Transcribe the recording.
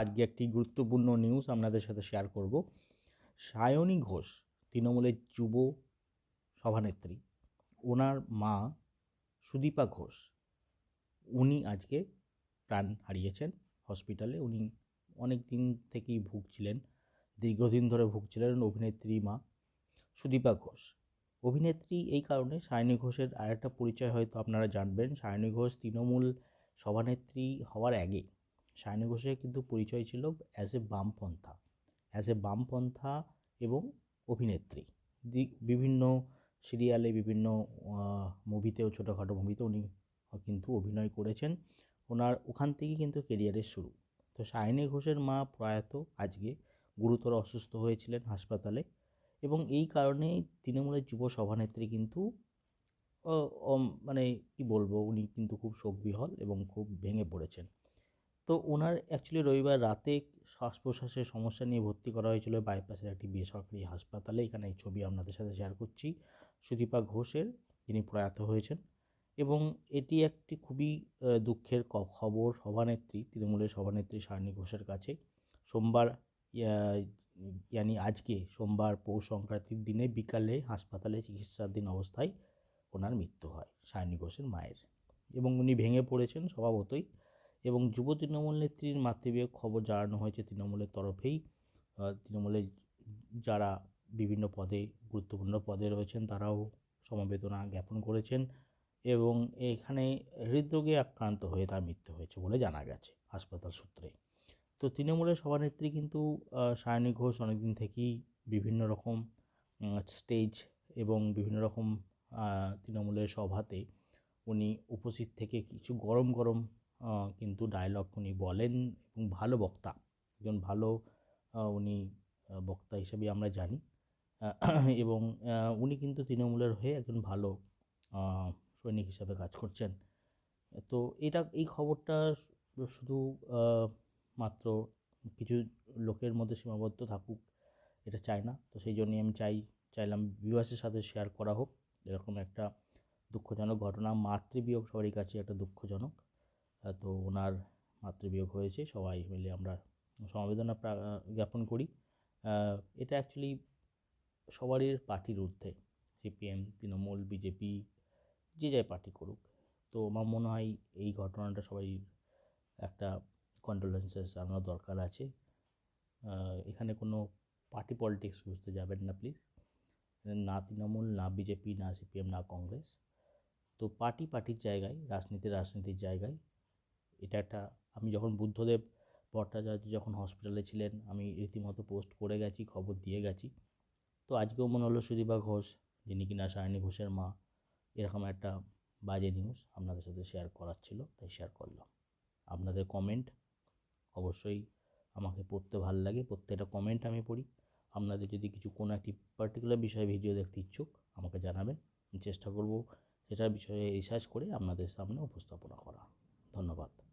আজকে একটি গুরুত্বপূর্ণ নিউজ আপনাদের সাথে শেয়ার করব। সায়নী ঘোষ, তৃণমূলের যুব সভানেত্রী, ওনার মা সুদীপা ঘোষ, উনি আজকে প্রাণ হারিয়েছেন হসপিটালে উনি অনেক দিন থেকেই ভুগছিলেন, দীর্ঘদিন ধরে ভুগছিলেন অভিনেত্রী মা সুদীপা ঘোষ। অভিনেত্রী এই কারণে সায়নী ঘোষের আরেকটা পরিচয় হয়তো আপনারা জানবেন। সায়নী ঘোষ তৃণমূল সভানেত্রী হওয়ার আগে সায়নী ঘোষের কিন্তু পরিচয় ছিল অ্যাজ এ বামপন্থা অ্যাজ এ বামপন্থা এবং অভিনেত্রী। বিভিন্ন সিরিয়ালে বিভিন্ন মুভিতেও ছোটোখাটো মুভিতে উনি কিন্তু অভিনয় করেছেন। ওনার ওখান থেকেই কিন্তু কেরিয়ারের শুরু। তো সায়নী ঘোষের মা প্রয়াত আজকে গুরুতর অসুস্থ হয়েছিলেন হাসপাতালে এবং এই কারণে তৃণমূলের যুব সভানেত্রী কিন্তু মানে কি বলব, উনি কিন্তু খুব শোকবিহল এবং খুব ভেঙে পড়েছেন। তো ওনার অ্যাকচুয়ালি রবিবার রাতে শ্বাস প্রশ্বাসের সমস্যা নিয়ে ভর্তি করা হয়েছিল। বাইপাসের একটি বেসরকারি হাসপাতালে। এখানে এই ছবি আপনাদের সাথে শেয়ার করছি। সুদীপা ঘোষের, যিনি প্রয়াত হয়েছেন। এবং এটি একটি খুবই দুঃখের খবর, সভানেত্রী, তৃণমূলের সভানেত্রী সারণী ঘোষের কাছে। সোমবার ইয়ানি আজকে, সোমবার পৌষ সংক্রান্তির দিনে বিকালে হাসপাতালে চিকিৎসাধীন অবস্থায় ওনার মৃত্যু হয় সায়নী ঘোষের মায়ের। এবং উনি ভেঙে পড়েছেন স্বভাবতই। এবং যুব তৃণমূল নেত্রীর মাতৃবিয়োগ খবর জানানো হয়েছে তৃণমূলের তরফেই। তৃণমূলের যারা বিভিন্ন পদে, গুরুত্বপূর্ণ পদে রয়েছেন, তারাও সমবেদনা জ্ঞাপন করেছেন এবং এখানে হৃদরোগে আক্রান্ত হয়ে তার মৃত্যু হয়েছে বলে জানা গেছে হাসপাতাল সূত্রে। তো তৃণমূলের সভানেত্রী কিন্তু সায়নী ঘোষ অনেকদিন থেকেই বিভিন্ন রকম স্টেজ এবং বিভিন্ন রকম তৃণমূলের সভাতে উনি উপস্থিত থেকে কিছু গরম গরম কিন্তু ডায়লগ উনি বলেন এবং ভালো বক্তা, একজন ভালো উনি বক্তা হিসেবে আমরা জানি। এবং উনি কিন্তু তৃণমূলের হয়ে একজন ভালো সৈনিক হিসাবে কাজ করছেন। তো এটা, এই খবরটা শুধু মাত্র কিছু লোকের মধ্যে সীমাবদ্ধ থাকুক, এটা চাই না। তো সেই জন্যই আমি চাই, চাইলাম ভিউয়ার্সের সাথে শেয়ার করা হোক। এরকম একটা দুঃখজনক ঘটনা, মাতৃবিয়োগ সবারই কাছে একটা দুঃখজনক। তো ওনার মাতৃবিয়োগ হয়েছে। সবাই মিলে আমরা সমবেদনা জ্ঞাপন করি। এটা অ্যাকচুয়ালি সবারই পার্টির ঊর্ধ্বে। সিপিএম, তৃণমূল, বিজেপি, যে যাই পার্টি করুক। তো আমার মনে হয় এই ঘটনাটা সবাই একটা কন্ডোলেন্সেস জানানো দরকার আছে। এখানে কোনো পার্টি পলিটিক্স বুঝতে যাবেন না প্লিজ না তৃণমূল, না বিজেপি, না সিপিএম, না কংগ্রেস। তো পার্টি পার্টির জায়গায় রাজনীতি রাজনীতির জায়গায় এটা একটা, আমি যখন বুদ্ধদেব ভট্টাচার্য যখন হসপিটালে ছিলেন, আমি রীতিমতো পোস্ট করে গেছি, খবর দিয়ে গেছি। তো আজকেও মনে হলো সুদীপা ঘোষ, যিনি কিনা সায়নী ঘোষের মা, এরকম একটা বাজে নিউজ আপনাদের সাথে শেয়ার করার ছিল, তাই শেয়ার করলাম। আপনাদের কমেন্ট অবশ্যই আমাকে পড়তে ভালো লাগে, প্রত্যেকটা কমেন্ট আমি পড়ি। আপনাদের যদি কিছু, কোনো একটি পার্টিকুলার বিষয়ে ভিডিও দেখতে ইচ্ছুক, আমাকে জানাবেন। চেষ্টা করব সেটার বিষয়ে রিসার্চ করে আপনাদের সামনে উপস্থাপনা করা। ধন্যবাদ।